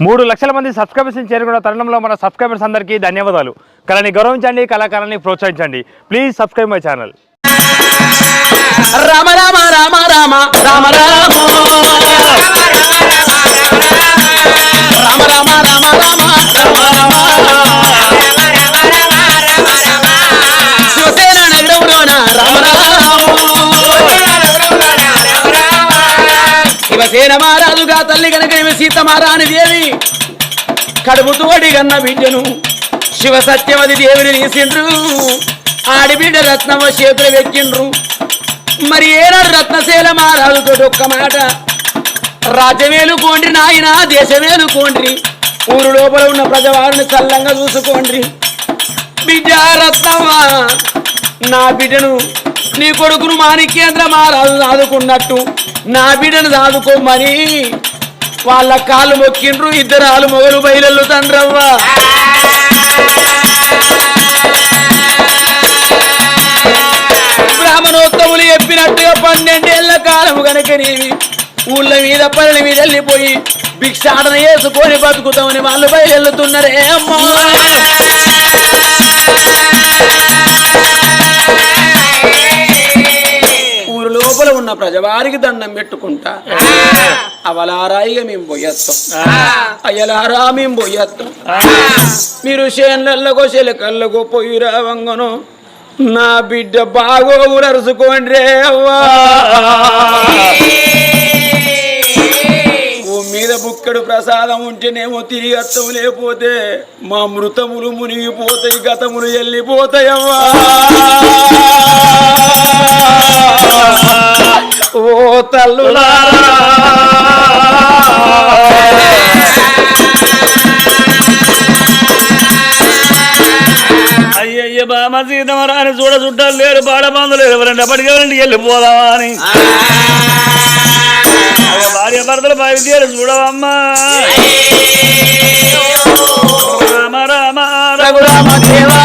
మూడు లక్షల మంది సబ్స్క్రైబర్స్ని చేరుకున్న తరుణంలో మన సబ్స్క్రైబర్స్ అందరికీ ధన్యవాదాలు కళని గౌరవించండి కళాకారాన్ని ప్రోత్సహించండి please subscribe my channel Rama Rama Rama Rama Rama Rama Rama Rama Shivasena Rama Shivasena మహారాజుగా తల్లి కనుక సీతమారాణి దేవి కడుపుతూ అడిగన్న బిడ్డను శివ సత్యవతి దేవుని నీసిండ్రు ఆడిబిడ్డ రత్నమ చేతులు వెక్కిండ్రు. మరి ఏనాడు రత్నశీల మహారాజుతో ఒక్క మాట. రాజ్యమేలు కోండ్రి నాయన దేశమేలు కోండ్రి. ఊరు లోపల ఉన్న ప్రజవారిని చల్లంగా చూసుకోండి బిడ్డ రత్నమ్మ నా బిడ్డను నీ కొడుకును మాణిక్యేంద్ర మహారాజు సాదుకున్నట్టు నా బిడ్డను సాదుకోమని వాళ్ళ కాళ్ళు మొక్కిండ్రు ఇద్దరు ఆలు మొగలు బయలు తండ్రవ్వ. బ్రాహ్మణోత్తములు చెప్పినట్టుగా పన్నెండేళ్ళ కాలము గనక నీవి ఊళ్ళ మీద పల్లెల మీద వెళ్ళిపోయి భిక్షాటన చేసుకొని బతుకుతామని వాళ్ళు బయలుతున్నారే అమ్మా. లోపల ఉన్న ప్రజవారికి దండం పెట్టుకుంటా. అవలారాయిగా మేము పోయేస్తాం అయ్యలారా మేము పోయేస్తాం మీరు చేనులకో చెలకళ్ళకో పోయి రావంగను నా బిడ్డ బాగోగులు అరుసుకోండి రే అవ్వా ఒక్కడు ప్రసాదం ఉంటేనేమో తిరిగి అత్తం లేకపోతే మా మృతములు మునిగిపోతాయి గతములు వెళ్ళిపోతాయమ్మా ఓ తల్లులా అయ్యయ్య బామ సీతమరాని చూడ చుట్టాలు లేరు బాడబందులు ఎవరండి అప్పటికెవరండి వెళ్ళిపోదామా అని. భార్య భర్తలు బయలుదేరి చూడవమ్మా రామ రామ రఘురామ దేవా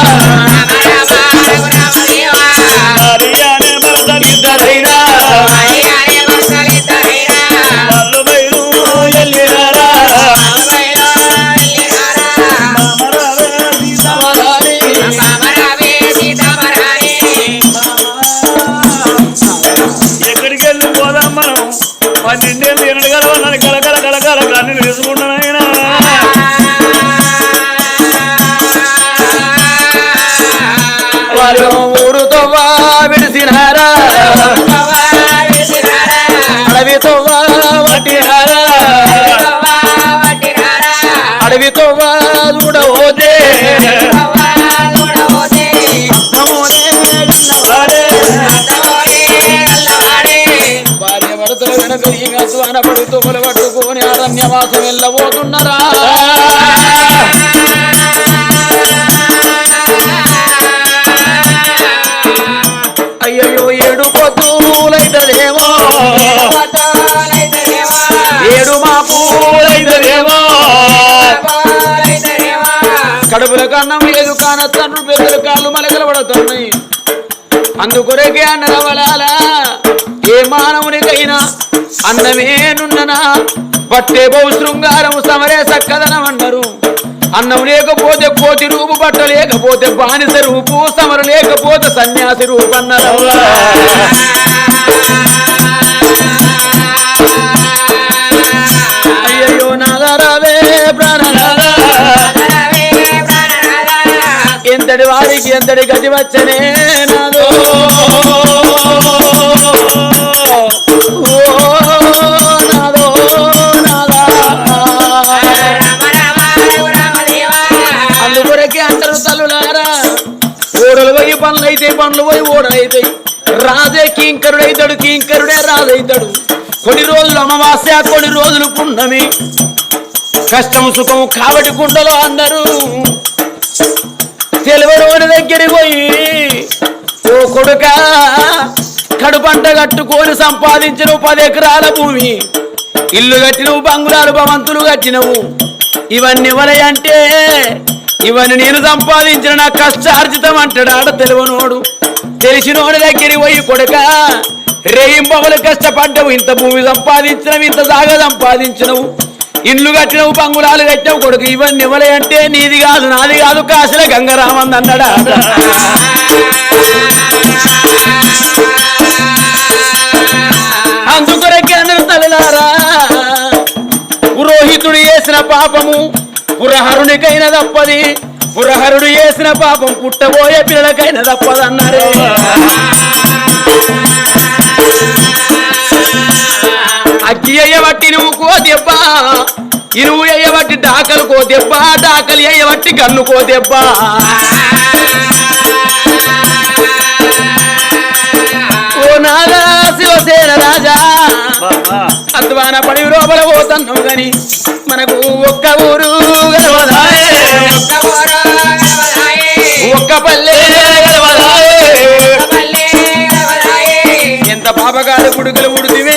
చూడవోదే భార్య భర్తల వెనక ఈ అధ్వాన పడుతూ కొలవట్టుకొని అరణ్యవాసం వెళ్ళబోతున్నారా కడుపులకు అన్నం లేదు కాన తండ్రు పెద్దల కాళ్ళు మలకలు పడుతున్నాయి అందుకొరకే అన్నరవలాలా ఏ మానవునికైనా అన్నమే నున్ననా? పట్టే బహు శృంగారం సమరే సక్కదనం అన్నారు అన్నం లేకపోతే కోతి రూపు బట్ట లేకపోతే బానిస రూపు సమర లేకపోతే సన్యాసి రూపు అన్నారు ఎంతటి వారికి ఎంతటి గతి వచ్చనే ఓ అందుకొరకే అందరూ తల్లులారా ఓడలు పోయి పనులు అయితే పనులు పోయి ఓడలైతాయి రాజే కింకరుడైతాడు కింకరుడే రాజైతాడు కొన్ని రోజులు అమావాస్య కొన్ని రోజులు పున్నమి. కష్టం సుఖం కాబట్టి గుండెలో అందరూ తెలివరోని దగ్గరికి పోయి ఓ కొడుక కడుపంట కట్టుకొని సంపాదించిన పది ఎకరాల భూమి ఇల్లు కట్టినవు బంగుళాలు భవంతులు కట్టినవు. ఇవన్నీ అంటే ఇవన్నీ నేను సంపాదించిన నా కష్టార్జితం అంటాడు ఆడ తెలివనోడు. తెలిసినోడి దగ్గరికి పోయి కొడుక రేయింపవలు కష్టపడ్డవు ఇంత భూమి సంపాదించినవు ఇంత జాగా సంపాదించినవు. ఇండ్లు కట్టినవు పంగురాలు కట్టినవు కొడుకు ఇవన్నీ ఇవ్వలే అంటే నీది కాదు నాది కాదు కాసిన గంగరామంది అన్నాడా? అందుకొరకే అందరు పురోహితుడు చేసిన పాపము పురహరునికైన తప్పది పురహరుడు చేసిన పాపం పుట్టబోయే పిల్లలకైన తప్పదన్నారే. అగ్గి అయ్యబట్టి నువ్వు కోతి ఇనువు అయ్యబట్టి డాకలు కో దెబ్బ డాకలి అయ్యబట్టి గన్ను కో దెబ్బ ఓ నాదా శివసేన రాజా అద్వాన పడి లోపల పోతున్నావు గని మనకు ఒక్క ఊరు. ఒక్క పల్లె. ఎంత పాపగాడు పుడుకులు పుడితివే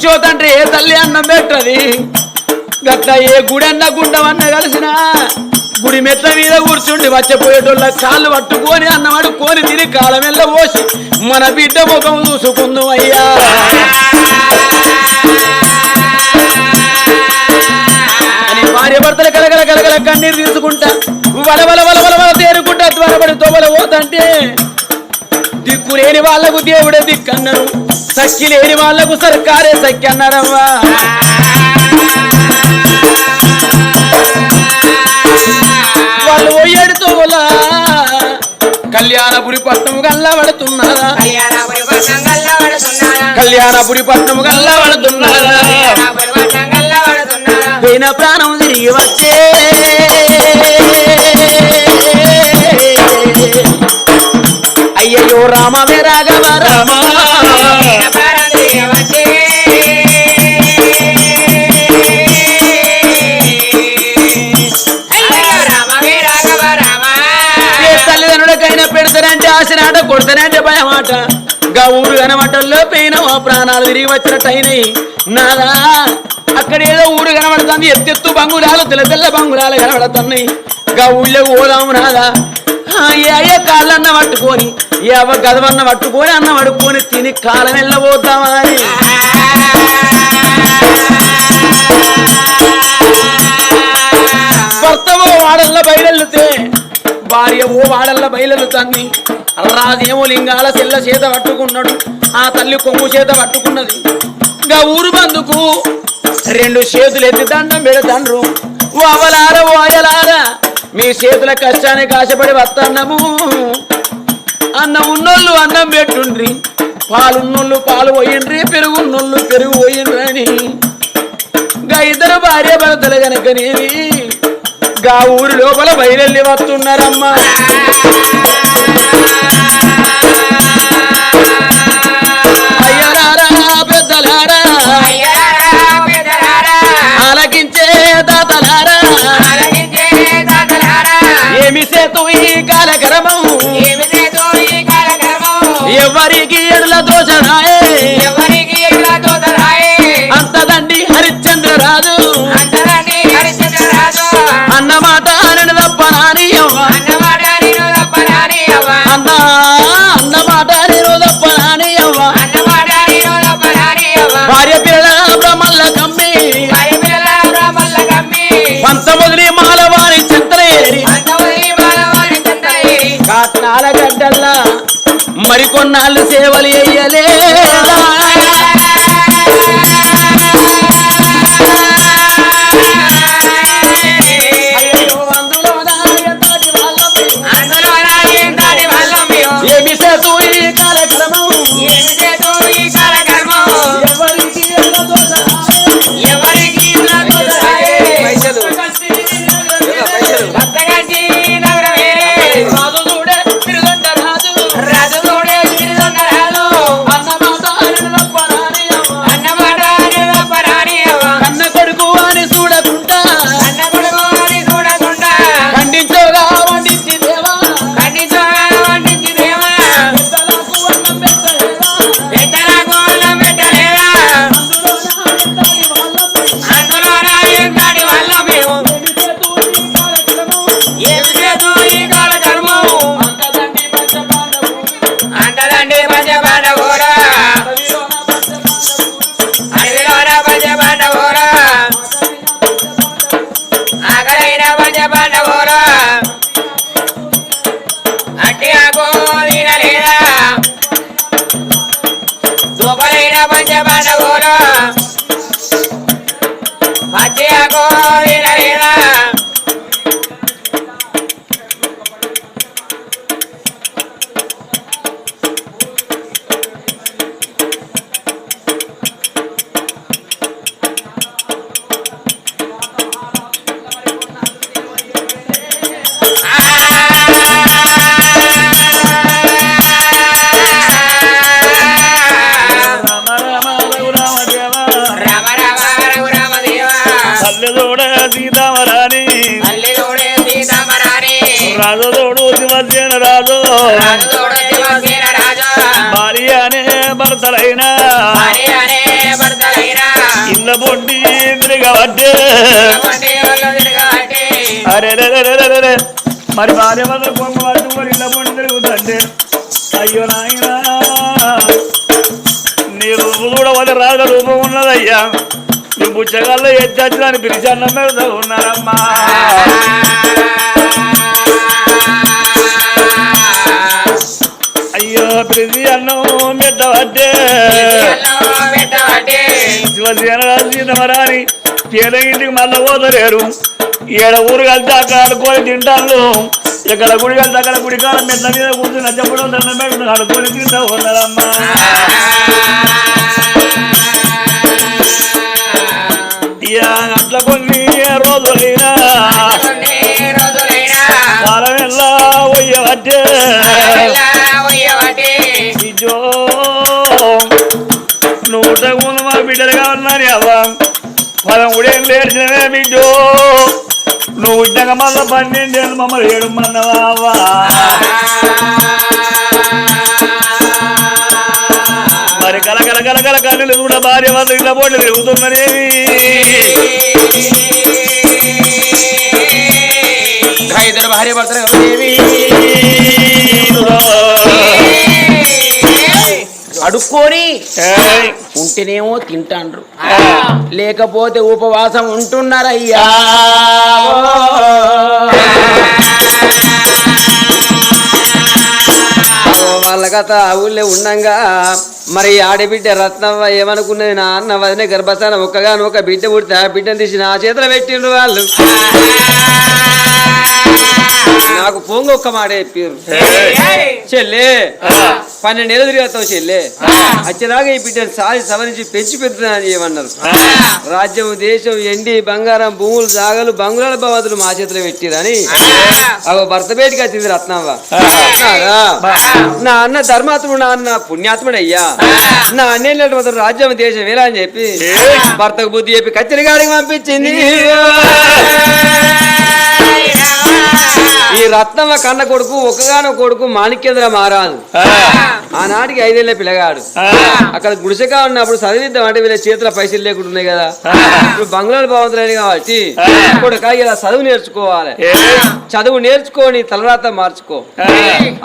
పంచోతంటే ఏ తల్లి అన్నం పెట్టది? గట్ల ఏ గుడన్న అన్న గుండమన్న కలిసిన గుడి మెట్ల మీద కూర్చుండి వచ్చపోయేటోళ్ళ కాళ్ళు పట్టుకొని అన్నం అడుక్కొని తిని కాలమెల్ల పోసి మన బిడ్డ ముఖం చూసుకుందాం అయ్యా. అని భార్య భర్తలు కలగల కలగల కన్నీరు తీసుకుంటా వల వల వల వల వల తేరుకుంటా త్వరపడి తోబల పోతంటే దిక్కు లేని వాళ్ళకు దేవుడే దిక్కన్నారు. సక్కి లేని వాళ్ళకు సర్కారే సక్కి అన్నారమ్మా. వాళ్ళు పోయేడు తోలా కళ్యాణపురి పట్నం గల్లా పడుతున్నారా కళ్యాణపురి పట్నం గల్లా పడుతున్నారా పోయిన ప్రాణం తిరిగి వచ్చే రామమే రాఘవ రామ తల్లిదండ్రులకైనా పెడతానంటే ఆశనాట కొడతానంటే భయమాట గా ఊరు కనబట్టల్లో పోయిన మా ప్రాణాలు తిరిగి వచ్చినట్టయినాయి నాదా అక్కడ ఏదో ఊరు కనబడుతుంది ఎత్తెత్తు బంగురాలు తెల్ల తెల్ల బంగురాలు కనబడుతున్నాయి గా ఊళ్ళో పోదాము నాదా కాళ్ళన్న పట్టుకొని ఎవ గదవన్న పట్టుకొని అన్న పట్టుకొని తిని కాలం వెళ్ళబోతామా అని భర్త వాడల్ల బయలుతే భార్య ఓ వాడల్ల బయలుతంది రాజేమో లింగాల చెల్ల చేత పట్టుకున్నాడు ఆ తల్లి కొమ్ము చేత పట్టుకున్నది. ఇంకా ఊరు బందుకు రెండు చేతులు ఎత్తి దండం పెడతాండ్రు. ఓ అవలార ఓ అయలారా మీ చేతుల కష్టానికి ఆశపడి వస్తాన్నము అన్నం ఉన్నోళ్ళు అన్నం పెట్టుండ్రి పాలున్నోళ్ళు పాలు పోయిండ్రి పెరుగున్నోళ్ళు పెరుగు పోయిండ్రి అని గా ఇద్దరు భార్య భర్తలు గనకనేవి గా ఊరి లోపల బయలుల్లి వస్తున్నారమ్మా. ఎవరికి ఎడల దోషరాయే అంతదండి హరిశ్చంద్ర రాజు. అన్నమాట అనడు తప్ప నాని అన్నమాట నేను తప్ప మరికొన్నాళ్ళు సేవలు చెయ్యలే తల్లిదోడ సీతామరాణి రాజదోడు శివసేన రాజు. భార్య అనే భర్తలైన. పొండి తిరగబట్టే అరే రే రే రే రే రే. మరి భార్య వల్ల కొంగ పట్టుకొని ఇళ్ళ పొండి తిరుగుతుంటే అయ్యో నాయనా నీ రూపు కూడా వాళ్ళ రాజ రూపం ఉన్నదయ్యా. నీ బుచ్చగాల్లో ఎద్దచ్చులని పిలిచి అన్నం పెడతా ఉన్నారమ్మా. అయ్యో పిలిచి అన్నం పెట్టబట్టే శివసేన సీతమరాని పేదగింటికి మళ్ళీ పోతలేరు. ఏడ ఊరు కలిసి అక్కడ ఆడుకొని తింటాను ఇక్కడ గుడి కలిసి అక్కడ గుడి కాలం మెట్ల మీద కూర్చుని నచ్చపడం దండం పెట్టుకుని ఆడుకొని తింటా ఉన్నారమ్మా. పోయేవట్టే బిడ్డో నువ్వు ముందు మా బిడ్డలుగా ఉన్నాను అవ్వా పదం ఉడేం లేచినవే బిడ్డో. నువ్వు ఇద్దగా మళ్ళా పన్నెండేళ్ళు మమ్మల్ని ఏడు మన్నవా అవ్వా మరి కల కల కల కల కన్నులు కూడా భార్య వాళ్ళు ఇలా పోటీ తిరుగుతున్నదేవి ఇద్దరు భార్య భర్తలు దేవి. అడుక్కొని ఉంటేనేమో తింటాండ్రు. లేకపోతే ఉపవాసం ఉంటున్నారయ్యా. వాళ్ళ కథ ఊళ్ళో ఉండంగా. మరి ఆడబిడ్డ రత్నవ్వ ఏమనుకున్నది నా అన్న వదిన గర్భస్థానం ఒక్కగాను ఒక బిడ్డ పుడితే ఆ బిడ్డను తీసి నా చేతిలో పెట్టిండ్రు వాళ్ళు. నాకు పొంగు ఒక్క మాట చెప్పారు చెల్లే పన్నెండు ఏళ్ళు తిరిగేస్తావు చెల్లే. వచ్చేదాకా ఈ బిడ్డను సాది సవరించి పెంచి పెడుతున్నానని ఏమన్నారు? రాజ్యం దేశం ఎండి బంగారం భూములు జాగలు బంగుళాల భవతులు మా చేతిలో పెట్టిరని అవ భర్త బయటికి వచ్చింది రత్నవ్వ? నా అన్న ధర్మాత్ముడు నా అన్న పుణ్యాత్ముడు అయ్యా నా అన్నేళ్ళ మాత్రం రాజ్యం దేశం వేలా అని చెప్పి భర్తకు బుద్ధి చెప్పి కత్తిరి గాడికి పంపించింది ఈ రత్నమ్మ కన్న కొడుకు ఒకగానో కొడుకు మాణిక్యేంద్ర మహారాజు. ఆనాటికి ఐదేళ్ళ పిల్లగాడు. అక్కడ గుడిసెగా ఉన్నప్పుడు చదివిద్దాం అంటే వీళ్ళ చేతిలో పైసలు లేకుండా ఉన్నాయి కదా. ఇప్పుడు బంగ్లాలు బాగుంటుంది కాబట్టి కొడుక ఇలా చదువు నేర్చుకోవాలి. చదువు నేర్చుకొని తలరాత మార్చుకో.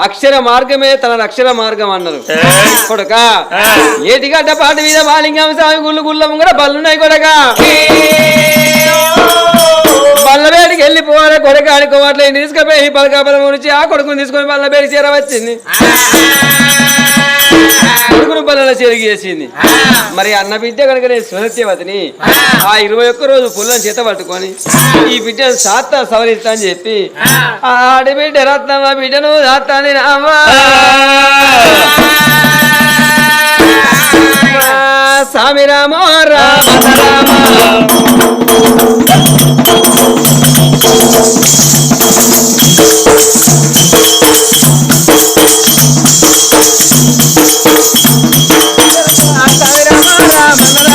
అక్షర మార్గమే తన అక్షర మార్గం అన్నారు. కొడుక ఏటిగడ్డ పాట మీద మాలింగం స్వామి గుళ్ళు గుళ్ళం కూడా బల్లున్నాయి కొడక. వెళ్ళిపోవాలి కొడుకు ఆడుకోవట్లే తీసుకుపోయి పలకాపలం నుంచి ఆ కొడుకుని తీసుకొని బల్లబేడి చీర వచ్చింది. కొడుకును బల్లలో చెరిగి చేసింది. మరి అన్న బిడ్డ కనుక నేను సురత్యవతిని ఆ ఇరవై ఒక్క రోజు పుల్లని చేత పట్టుకొని ఈ బిడ్డను సాత్త సవరిస్తా అని చెప్పి ఆడి ఆడబిడ్డ రత్నమ్మ బిడ్డను సాత్తాని రామా. స్వామి రామ రామ రామ. స్వామి రామ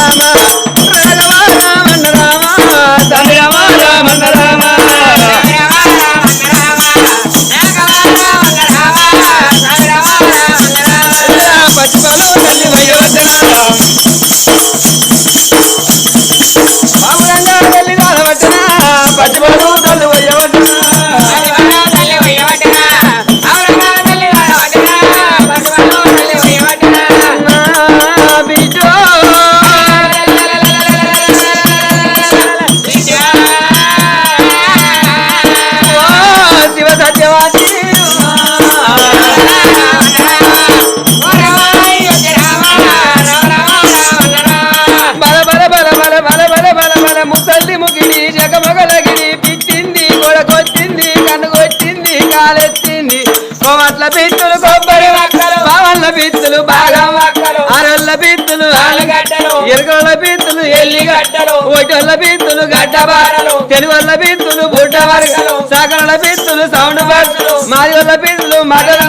ఎరుగల పిత్తులు ఎల్లిగడ్డలు ఒటొల్ల పిత్తులు గడ్డబారలు తెలుగుల పిత్తులు బుడ్డ వరగలు సగల పిత్తులు సౌండ్ బాక్సులు మాదిగల పిత్తులు మగలు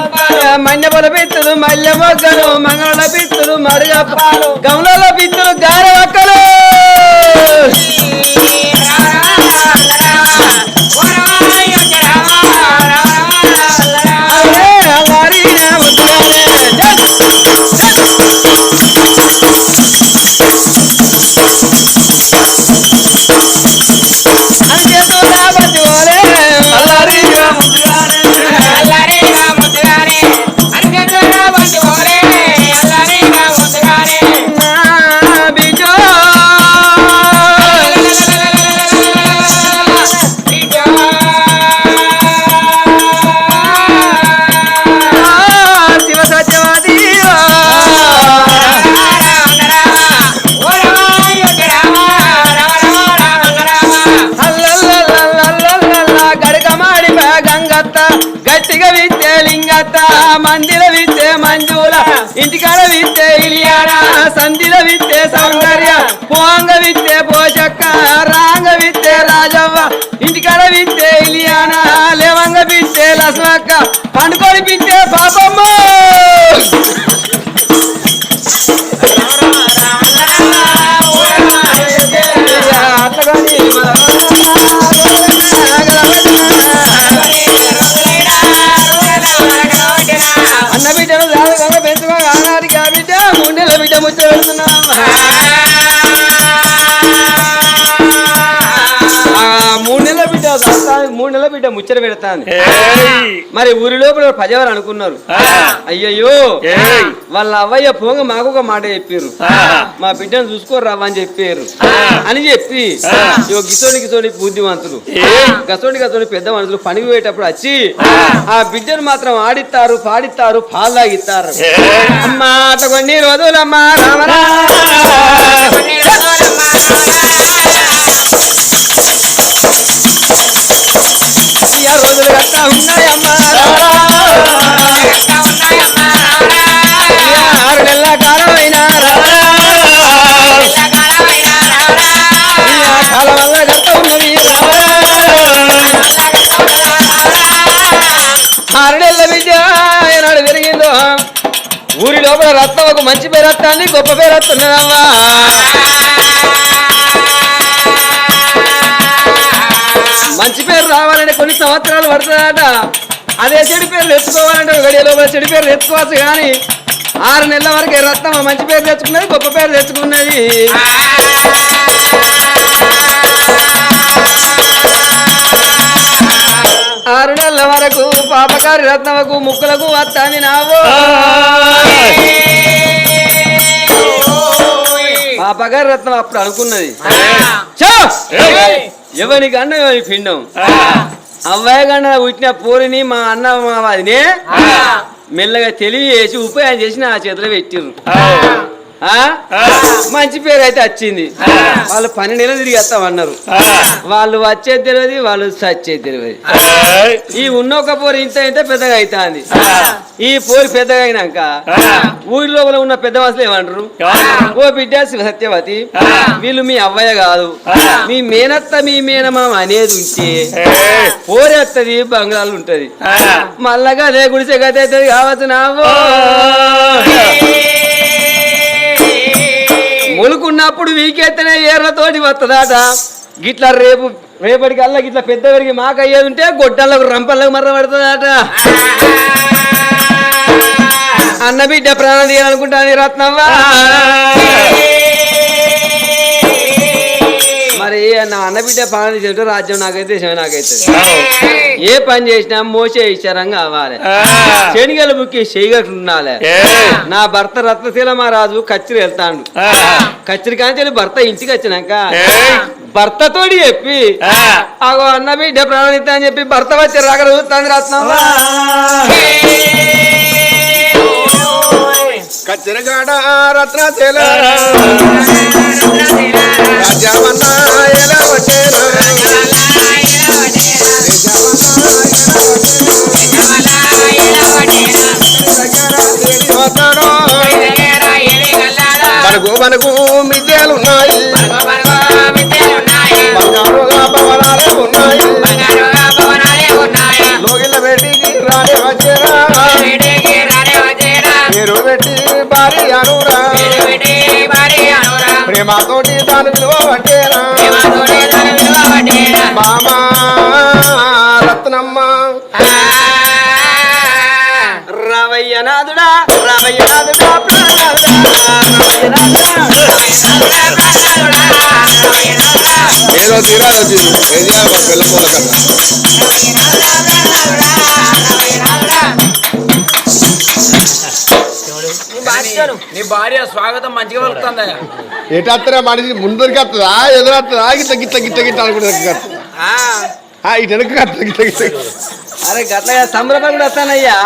మన్యపల పిత్తులు మల్లె మొగ్గలు మంగళ పిత్తులు మరుగప్పాలు గమల పిత్తులు గార ఒక్కలు. పోంగ విత్తే పోషక్క రాంగ విత్తే రాజవ్వ ఇంటికాడ విత్తే ఇలియానా లేవంగ విత్తే లస్మక్క పండుకొని పిచ్చే పాపమ్మ. అన్న బిడ్డను దాదాగా పెంచుకో ఆనాటికి ఆ బిడ్డ గుండెల బిడ్డ ముచ్చ బిడ్డ ముచ్చట పెడతాను! మరి ఊరి లోపల ప్రజవారు అనుకున్నారు! అయ్యయ్యో ఏయ్! వాళ్ళ అవ్వయ్య పోంగ మాకు ఒక మాట చెప్పారు! మా బిడ్డను చూసుకోరావా అని చెప్పారు! అని చెప్పి గిసోని గిసోని బుద్ధివంతులు ఏయ్! గసోని గసోని పెద్ద మనుషులు పనికి పోయేటప్పుడు వచ్చి ఆ! బిడ్డను మాత్రం ఆడిస్తారు పాడిస్తారు పాలు తాగిస్తారు! అమ్మా అట కొన్ని రోజులమ్మా రామరా ఉన్నాయమ్మా ఇయ్య ఆరు నెలల కాలం కాలం వల్ల గట్ట ఉన్నది ఆరు నెలల విద్య ఏనాడు పెరిగిందో ఊరి లోపల రత్నం ఒక మంచి పేరు వస్తుంది గొప్ప పేరు వస్తున్నదమ్మా. మంచి పేరు రావాలంటే కొన్ని సంవత్సరాలు పడుతుందట. అదే చెడు పేరు తెచ్చుకోవాలంటే ఒక గడియ లోపల చెడు పేరు తెచ్చుకోవచ్చు కానీ ఆరు నెలల వరకే రత్నం మంచి పేరు తెచ్చుకున్నది గొప్ప పేరు తెచ్చుకున్నది. ఆరు నెలల వరకు పాపగారి రత్నముకు ముక్కులకు వస్తాని నావో. పాపగారి రత్నం అప్పుడు అనుకున్నది! ఎవరికి అన్న ఎవరి పిండం? అవ్వాయి కన్నా పుట్టిన పోరిని మా అన్న మా వదినే మెల్లగా తెలివి చేసి ఉపాయం చేసి నా చేతిలో పెట్టిర్రు. ఆ? మంచి పేరు అయితే వచ్చింది వాళ్ళు పని నెలలు తిరిగి వస్తామన్నారు వాళ్ళు వచ్చేది తెలియదు వాళ్ళు చచ్చేది తెలియదు. ఈ ఉన్న ఒక పోరు ఇంత ఇంత పెద్దగా అవుతుంది ఈ పోరు పెద్దగా అయినాక ఊరి లోపల ఉన్న పెద్ద మనుషులు ఏమంటారు? ఓ బిడ్డ శివ సత్యవతి వీళ్ళు మీ అవ్వయ్య కాదు. మీ మేనత్త మీ మేనమామ అనేది ఉంటే పోరేత్తది బంగాళాలు ఉంటది. మల్లగా అదే గుడిసె గత అవుతుంది కావచ్చు నావో మొలుకున్నప్పుడు వీకెత్తనే ఏర్లతోటి వస్తుందాట గిట్లా రేపు రేపటికల్లా గిట్ల పెద్ద పెరిగి మాకు అయ్యేది ఉంటే గొడ్డలకు రంపలకు మర్ర పడుతుందాట. అన్న బిడ్డ ప్రాణం తీయాలనుకుంటాను రత్నవ్వ? మరి నా అన్న బిడ్డ ప్రాణం తీసేటో రాజ్యం నాకైతే దేశం నాకైతే. ఏ పని చేసినా మోసే ఇచ్చారం కావాలి శనిగల బుక్కి చేయగట్టు ఉండాలి. నా భర్త రత్నశీల మహారాజు కచ్చిరి వెళ్తాడు. కచ్చిరి కాంచెల్లి భర్త ఇంటికి వచ్చినాక భర్తతోటి చెప్పి అగో అన్న బిడ్డ ప్రాణిత అని చెప్పి భర్త వచ్చి రాక చూస్తాను రత్నం కచ్చరగాడ రత్నశీల ఆ రాజ్యమన్నా ఎలా వచ్చేనా వస్తాడో మనకు మనకు మిద్యాలున్నాయి అనురా. ప్రేమతోటి దాని విలువ పట్టేరా. మామా రత్నమ్మ. రావయ్య నాదుడా రావయ్య నాదుడా ప్రాణనాథుడా, రావయ్య నాదుడా. ఏదో తీరు ఏం చేయాలి నీ భార్య స్వాగతం మంచిగా వెళ్తుందా ఎటత్తరా మనిషి ముందరికి వస్తుందా? ఎదురొస్తుందా గిట్ల గిట్ల గిట్ల గిట్ల అనుకుంటా ఇటు వెనక గిట్ల గిట్ల అరే గట్లగా సంబరపడి వస్తానయ్యా.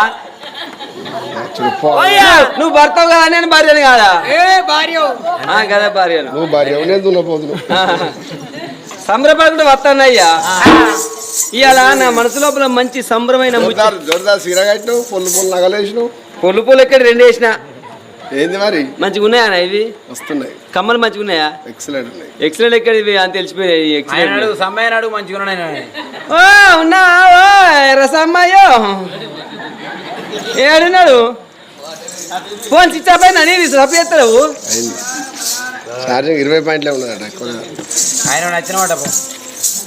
చూడు పో. నువ్వు భర్తవు కదా నేను భార్యను కాదా? ఏ భార్య. కదా భార్యను. నువ్వు భార్య నేను దున్నపోతున్నా సంబరపడుకుంటూ వస్తానయ్యా. ఇవాళ నా మనసు లోపల మంచి సంబరమైన పొల్లు పొల్లు నగలేసినావు. పొల్లు పొల్లు ఎక్కడ రెండు వేసిన? ఏంది మరి? మంచిగా ఉన్నాయా ఇవి? వస్తున్నాయి. కమ్మలు మంచిగా ఉన్నాయా ఎక్సలెంట్ ఉన్నాయి. ఎక్సలెంట్ ఎక్కడ ఇవి? అని తెలిసిపోయాయి ఎక్సలెంట్ సమ్మయ్య అడుగు మంచిగా ఉన్నాడు ఆయన. ఓ ఉన్నా ఓ రసమ్మయ్యో ఏడున్నాడు? ఫోన్ స్విచ్ ఆఫ్ అయినా నీది సప్పు చేస్తాడు అయింది. ఛార్జింగ్ ఇరవై పాయింట్లే ఉన్నదట ఎక్కువ ఆయన నచ్చిన మాట పో.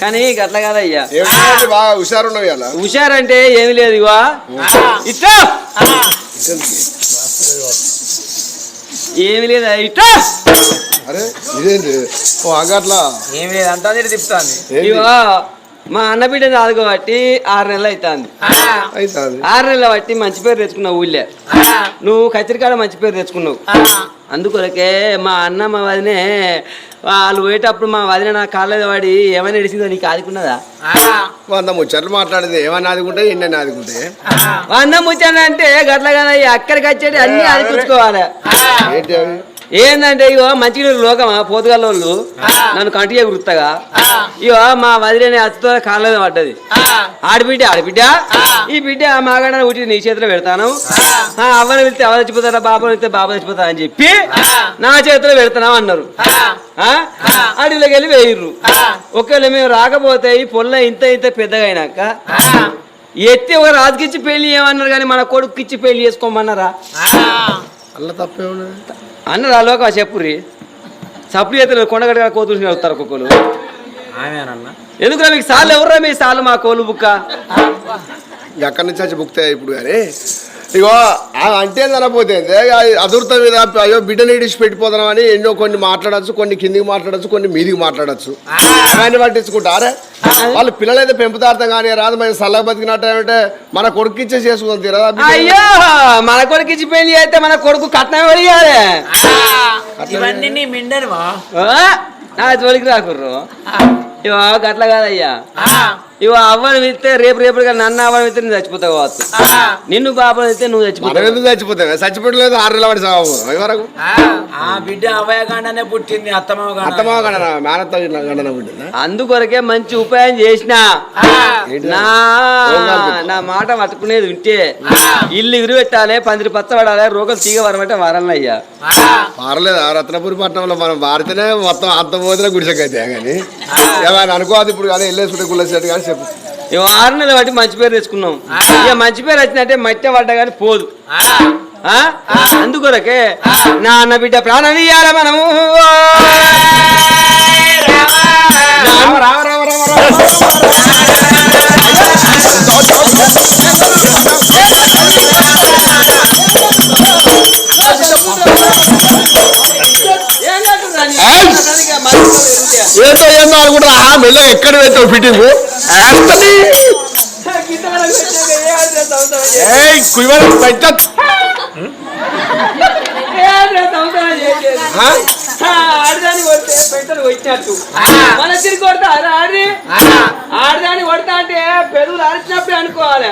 కానీ గట్ల కాదయ్యా. ఏమిటి బాగా హుషారున్నావు ఇలా హుషారంటే ఏమి లేదు ఇవా ఇట్టో ఏమి లేదా ఇట్టో అరే ఇదేంటి? ఓ అగట్లా ఏం లేదు అంతా తిప్పుతాంది. ఇవా మా అన్న బిడ్డని ఆదుకోబట్టి ఆరు నెలలు అవుతుంది అవుతుంది ఆరు నెలలు బట్టి మంచి పేరు తెచ్చుకున్నావు ఊళ్ళే. నువ్వు కచ్చరికాడ మంచి పేరు తెచ్చుకున్నావు. అందుకొరకే మా అన్న మా వదినే వాళ్ళు పోయేటప్పుడు మా వదిన నా కాళ్ళ వాడి ఏమైనా ఎడిసిందో నీకు ఆదుకున్నదా? వంద ముచ్చట్లు మాట్లాడింది. ఏమన్నా ఆదుకుంటే ఎన్ని ఆదుకుంటే. అన్నం ముచ్చాను అంటే గట్ల కదా అక్కడికి వచ్చేటి అన్ని ఆదుకుంచుకోవాలి ఏందంటే ఇగో మంచిగా లోకమా పోతుగల్లోళ్ళు? నన్ను కంటిగా గుర్తగా ఇగో మా వదిలేని అత్తతో కాళ్ళ పడ్డది. ఆడబిడ్డ ఆడబిడ్డ? ఈ బిడ్డ మాగాడ ఉట్టి నీ చేతిలో పెడతాను. ఆ, అవ్వని వెళ్తే అవ్వ చచ్చిపోతారా బాబు వెళ్తే బాబు చచ్చిపోతా అని చెప్పి నా చేతిలో పెడతాను అన్నారు. ఆ? అడవిలోకి వెళ్ళి వేయిర్రు. ఒకవేళ మేము రాకపోతే ఈ పొల్ల ఇంత ఇంత పెద్దగా అయినాక ఎత్తి ఒక రాజుకిచ్చి పెళ్ళి ఏమన్నారు కానీ మన కొడుకుకిచ్చి పెళ్ళి చేసుకోమన్నారా? అల్ల తప్పే ఉన్నది అన్నరా లోక చెప్పురి సప్పుడు చేతులు కొండగడ కోతులు వస్తారు ఒక్కొక్కరు. ఎందుకురా మీకు సార్లు ఎవరురా మీ సార్లు మా కోలు బుక్క? ఎక్కడి నుంచి వచ్చి బుక్తాయి ఇప్పుడు కానీ ఇగో ఆ అంటే అనపోతే అదుర్త మీద అయ్యో బిడ్డని ఇడిచి పెట్టిపోతున్నామని ఎన్నో కొన్ని మాట్లాడచ్చు కొన్ని కిందికి మాట్లాడచ్చు కొన్ని మీదికి మాట్లాడచ్చు. అవన్నీ పట్టించుకుంటారే వాళ్ళు పిల్లలైతే పెంపుతార్థం కానీ రాదు మరి సల్లగా బతికినట్టు ఏమంటే? మన కొడుకు ఇచ్చే చేసుకుందాం తీరదా? అయ్యో మన కొడుకు ఇచ్చి పెళ్ళి అయితే మన కొడుకు కట్నం అడిగారే ఇవన్నీ నీ మిండనువా? నా జోలికి రాకుర్రు. ఇవో గట్ల కాదయ్యా. ఇవో అవ్వని విత్తే రేపు రేపు నన్ను అవ్వని విత్తే నువ్వు చచ్చిపోతావు కావచ్చు. నిన్ను బాబు విత్తే నువ్వు చచ్చిపోతావు. ఎందుకు చచ్చిపోతాం చచ్చిపోవట్లేదు ఆరు నెలల పడి సాగు వరకు ఆ బిడ్డ అభయకాండనే పుట్టింది అత్తమావ కాండ అత్తమా గండన మేనత్త గండన పుట్టిందా? అందుకొరకే మంచి ఉపాయం చేసిన? నా నా మాట పట్టుకునేది ఉంటే ఇల్లు ఇగురు పెట్టాలి పందిరి పచ్చ పడాలి రోగం తీగ వరమంటే వరన్నయ్యా పారలేదు ఆ రత్నపురి పట్టణంలో మనం మారితేనే మొత్తం అంత పోతే గుడిసెక్కైతే కానీ. ఏమైనా అనుకోవద్దు ఇప్పుడు కానీ వెళ్ళేసుకుంటే గుళ్ళేసేట్టు కానీ చెప్పు ఆరు నెలలు బట్టి మంచి పేరు తెచ్చుకున్నాం ఇక మంచి పేరు వచ్చినట్టే మట్టి పడ్డా కానీ పోదు ఆ? అందుకొరకే నా అన్న బిడ్డ ప్రాణం ఇయ్యాల మనము రామ రామ రామ రామ రామ ఉంటే. ఏందో అనుకుంటా ఆ మెల్ల ఎక్కడ పెట్టావు ఫిట్టింగ్? కుయ్యమని పెట్ట ఆడదాన్ని కొడితే వచ్చినట్టు మన తిరిగి కొడతా ఆడి ఆడదాన్ని కొడతా అంటే పెదవులు అరిచినప్పుడే అనుకోవాలి.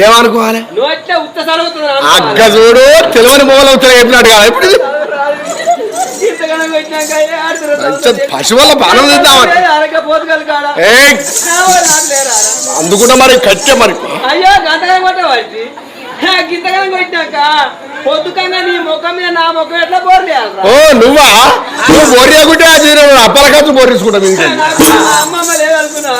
ఏమనుకోవాలి నోట్లే ఉత్త సరుగుతుంది అగ్గ చూడు తెలివని మొగలు అవుతాయి చెప్పినట్టు కదా. ఇప్పుడు ఇది. ఇంతగా గింతగానం కొట్టినాక ఏ ఆడుతున్నారు మంచి పశువుల బాణం తీద్దామని అందుకుంటే మరి కట్టే మరి. అయ్యో గంటగా కొట్టవాడి గింతగానం కొట్టినాక పొద్దుకంగా నీ ముఖం మీద నా ముఖం ఎట్లా ఓ నువ్వా? నువ్వు బొరియకుంటే అది అప్పల ఖర్చు అమ్మమ్మ లేదనుకున్నావు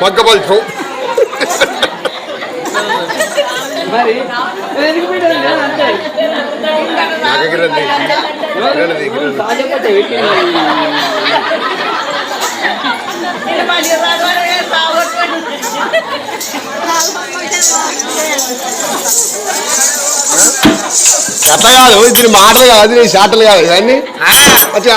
పక్క పలుచు మరి ఎందుకు పెట్టాలి అంతే నాకు గిరండి గిరండి ఎట్లా కాదు ఇది మాటలు కాదు నీ శాటలు కాదు ఇవన్నీ. మంచిగా